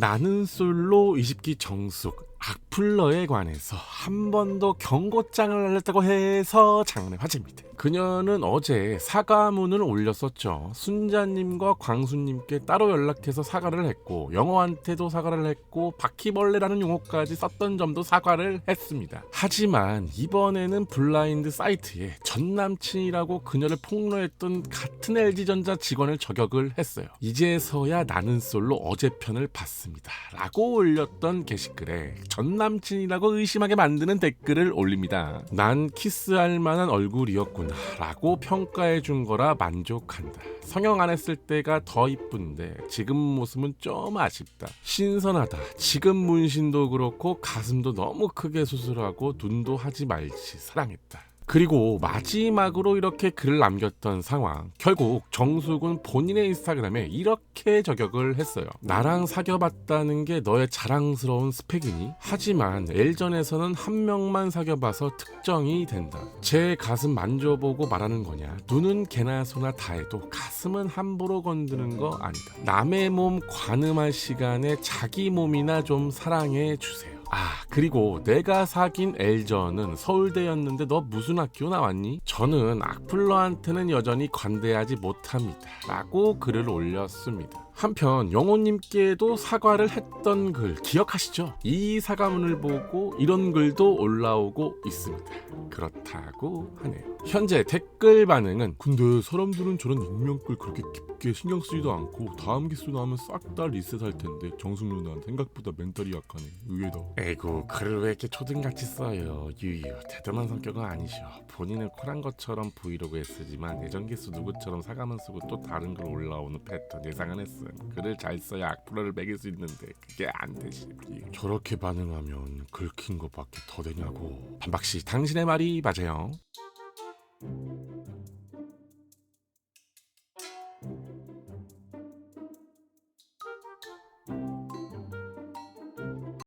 나는 솔로 20기 정숙 악플러에 관해서 한번더 경고장을 날렸다고 해서 장안의 화제입니다. 그녀는 어제 사과문을 올렸었죠. 순자님과 광수님께 따로 연락해서 사과를 했고 영어한테도 사과를 했고 바퀴벌레라는 용어까지 썼던 점도 사과를 했습니다. 하지만 이번에는 블라인드 사이트에 전 남친이라고 그녀를 폭로했던 같은 LG전자 직원을 저격을 했어요. 이제서야 나는 솔로 어제 편을 봤습니다. 라고 올렸던 게시글에 전 남친이라고 의심하게 만드는 댓글을 올립니다. 난 키스할 만한 얼굴이었구나 라고 평가해 준 거라 만족한다. 성형 안 했을 때가 더 이쁜데 지금 모습은 좀 아쉽다. 신선하다. 지금 문신도 그렇고 가슴도 너무 크게 수술하고 눈도 하지 말지 사랑했다. 그리고 마지막으로 이렇게 글을 남겼던 상황. 결국 정숙은 본인의 인스타그램에 이렇게 저격을 했어요. 나랑 사귀어봤다는 게 너의 자랑스러운 스펙이니? 하지만 L전에서는 한 명만 사귀어봐서 특정이 된다. 제 가슴 만져보고 말하는 거냐? 눈은 개나 소나 다 해도 가슴은 함부로 건드는 거 아니다. 남의 몸 관음할 시간에 자기 몸이나 좀 사랑해 주세요. 아 그리고 내가 사귄 엘전은 서울대였는데 너 무슨 학교 나왔니? 저는 악플러한테는 여전히 관대하지 못합니다 라고 글을 올렸습니다 한편 영호님께도 사과를 했던 글 기억하시죠? 이 사과문을 보고 이런 글도 올라오고 있습니다 그렇다고 하네요 현재 댓글 반응은 근데 사람들은 저런 익명글 그렇게 깊게 신경 쓰지도 않고 다음 기수 나오면 싹 다 리셋할 텐데 정숙 누나는 생각보다 멘탈이 약하네. 의외다. 에이구 글을 왜 이렇게 초등같이 써요? 유유 대담한 성격은 아니셔. 본인은 쿨한 것처럼 브이로그에 쓰지만 예전 기수 누구처럼 사과만 쓰고 또 다른 글 올라오는 패턴 예상은 했음. 글을 잘 써야 악플러를 매길 수 있는데 그게 안 되시 저렇게 반응하면 긁힌 것밖에 더 되냐고. 반박씨 당신의 말이 맞아요 Thank you